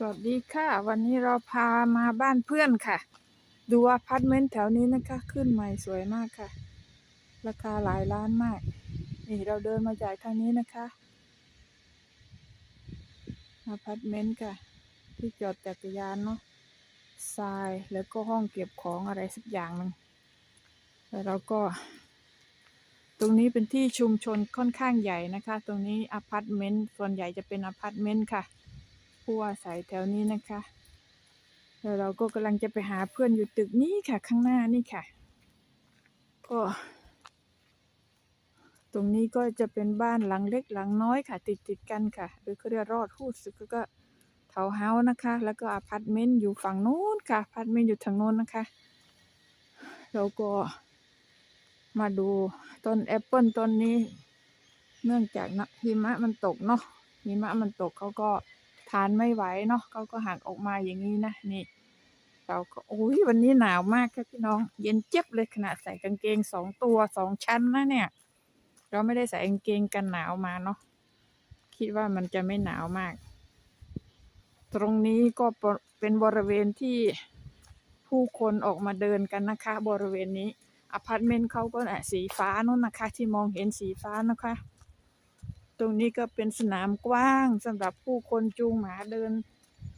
สวัสดีค่ะ วันนี้เราพามาบ้านเพื่อนค่ะ ดูอพาร์ตเมนต์แถวนี้นะคะ ขึ้นใหม่สวยมากค่ะ ราคาหลายล้านมาก นี่เราเดินมาจากทางนี้นะคะอพาร์ตเมนต์ค่ะ ที่จอดจักรยานเนาะทรายแล้วก็ห้องเก็บของอะไรสักอย่างหนึ่งแล้วเราก็ ตรงนี้เป็นที่ชุมชนค่อนข้างใหญ่นะคะ ตรงนี้อพาร์ตเมนต์ส่วนใหญ่จะเป็นอพาร์ตเมนต์ค่ะ ผู้อาศัยแถวนี้นะคะแล้วเราก็กำลังจะไปหาเพื่อนอยู่ตึกนี้ค่ะ ข้างหน้านี่ค่ะ ก็ ตรงนี้ก็จะเป็นบ้านหลังเล็กหลังน้อยค่ะ ติดติดกันค่ะหรือเขาเรียกรอดฮูดสึกก็เทาวเฮาส์นะคะ แล้วก็อพาร์ตเมนต์อยู่ฝั่งโน้นค่ะอพาร์ตเมนต์อยู่ทางโน้นนะคะแล้วก็มาดูต้นแอปเปิลต้นนี้ เนื่องจากนะหิมะมันตกเนาะหิมะมันตกเขาก็ ทานไม่ไหวเนาะเขาก็หักออกมาอย่างนี้นะนี่เราก็โอ้ยวันนี้หนาวมากค่ะพี่น้อง เย็นเจี๊ยบเลยขนาดใส่กางเกงสองตัวสองชั้นนะเนี่ย เราไม่ได้ใส่กางเกงกันหนาวมาเนาะคิดว่ามันจะไม่หนาวมาก ตรงนี้ก็เป็นบริเวณที่ผู้คนออกมาเดินกันนะคะ บริเวณนี้อพาร์ตเมนต์เขาก็อะสีฟ้านู่นนะคะ ที่มองเห็นสีฟ้านะคะ ตรงนี้ก็เป็นสนามกว้างสำหรับผู้คนจูงหมาเดิน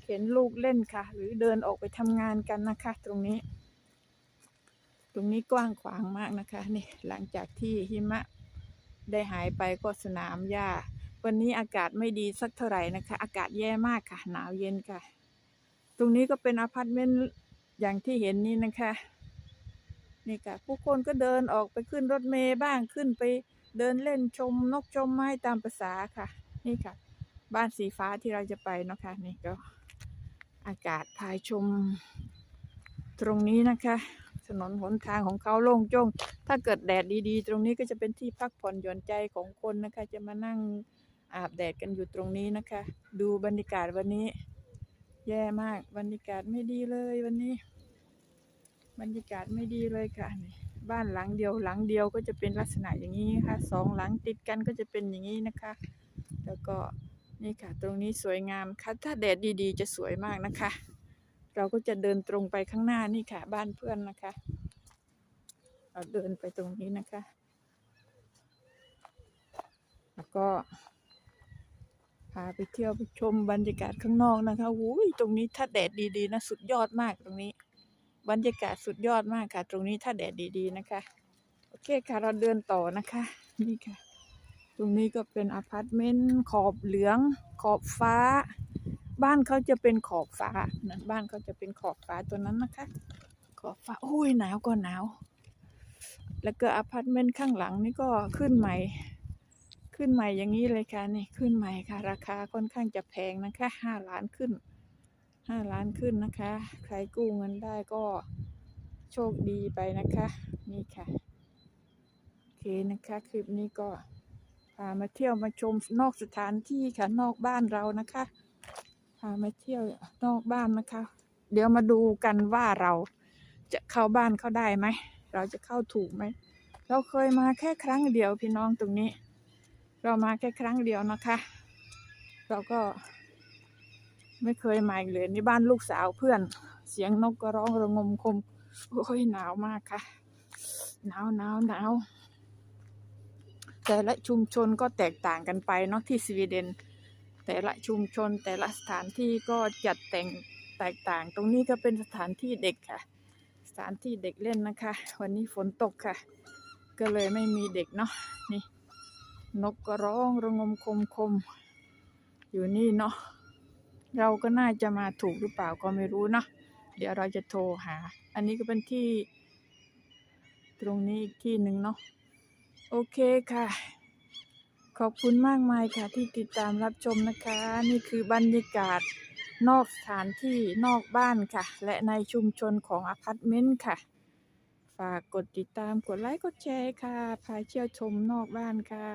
เข็นลูกเล่นค่ะ หรือเดินออกไปทำงานกันนะคะ ตรงนี้ ตรงนี้กว้างขวางมากนะคะนี่หลังจากที่หิมะได้หายไปก็สนามหญ้า วันนี้อากาศไม่ดีสักเท่าไหร่นะคะ อากาศแย่มากค่ะ หนาวเย็นค่ะ ตรงนี้ก็เป็นอพาร์ตเมนต์อย่างที่เห็นนี่นะคะ นี่ค่ะ ผู้คนก็เดินออกไปขึ้นรถเมล์บ้างขึ้นไป เดินเล่นชมนกชมไม้ตามประษาค่ะ นี่ค่ะ บ้านสีฟ้าที่เราจะไปเนาะคะนี่ก็อากาศพายชม ตรงนี้นะคะ ถนนหนทางของเขาโล่งโจ้งถ้าเกิดแดดดีๆ ตรงนี้ก็จะเป็นที่พักผ่อนหย่อนใจของคนนะคะ จะมานั่งอาบแดดกันอยู่ตรงนี้นะคะ ดูบรรยากาศวันนี้ แย่มากบรรยากาศไม่ดีเลยวันนี้ บรรยากาศไม่ดีเลยค่ะนี่ บ้านหลังเดียวหลังเดียวก็จะเป็นลักษณะอย่างนี้ค่ะสองหลังติดกันก็จะเป็นอย่างนี้นะคะ แล้วก็นี่ค่ะ ตรงนี้สวยงามค่ะถ้าแดดดีๆ จะสวยมากนะคะ เราก็จะเดินตรงไปข้างหน้านี่ค่ะ บ้านเพื่อนนะคะ เราเดินไปตรงนี้นะคะ แล้วก็พาไปเที่ยวไปชมบรรยากาศข้างนอกนะคะโอ้ยตรงนี้ถ้าแดดดีๆนะสุดยอดมากตรงนี้ บรรยากาศสุดยอดมากค่ะ ตรงนี้ถ้าแดดดีๆนะคะ โอเคค่ะเราเดินต่อนะคะ นี่ค่ะ ตรงนี้ก็เป็นอพาร์ตเมนต์ขอบเหลือง ขอบฟ้า บ้านเขาจะเป็นขอบฟ้านั่นบ้านเขาจะเป็นขอบฟ้าตัวนั้นนะคะ ขอบฟ้าโอ้ยหนาวก็หนาว แล้วก็อพาร์ตเมนต์ข้างหลังนี่ก็ขึ้นใหม่ ขึ้นใหม่อย่างนี้เลยค่ะนี่ขึ้นใหม่ค่ะ ราคาค่อนข้างจะแพงนะคะห้าล้านขึ้น ห้าล้านขึ้นนะคะ ใครกู้เงินได้ก็โชคดีไปนะคะ นี่ค่ะ โอเคนะคะ คลิปนี้ก็พามาเที่ยวมาชมนอกสถานที่ค่ะ นอกบ้านเรานะคะ พามาเที่ยวนอกบ้านนะคะ เดี๋ยวมาดูกันว่าเราจะเข้าบ้านเข้าได้ไหม เราจะเข้าถูกไหม เราเคยมาแค่ครั้งเดียวพี่น้องตรงนี้ เรามาแค่ครั้งเดียวนะคะ เราก็ ไม่เคยมาอีกเลยนี่บ้านลูกสาวเพื่อน เสียงนกก็ร้องระงมคม โอ้ยหนาวมากค่ะ หนาวหนาวหนาวแต่ละชุมชนก็แตกต่างกันไปเนาะที่สวีเดน แต่ละชุมชนแต่ละสถานที่ก็จัดแต่งแตกต่าง ตรงนี้ก็เป็นสถานที่เด็กค่ะ สถานที่เด็กเล่นนะคะ วันนี้ฝนตกค่ะ ก็เลยไม่มีเด็กเนาะนี่ นกก็ร้องระงมคมคมอยู่นี่เนาะ เราก็น่าจะมาถูกหรือเปล่าก็ไม่รู้เนาะเดี๋ยวเราจะโทรหา อันนี้ก็เป็นที่ ตรงนี้อีกที่หนึ่งเนาะโอเคค่ะ ขอบคุณมากมายค่ะ ที่ติดตามรับชมนะคะ นี่คือบรรยากาศนอกสถานที่นอกบ้านค่ะ และในชุมชนของอพาร์ตเมนต์ค่ะ ฝากกดติดตามกดไลค์กดแชร์ค่ะ พาเที่ยวชมนอกบ้านค่ะ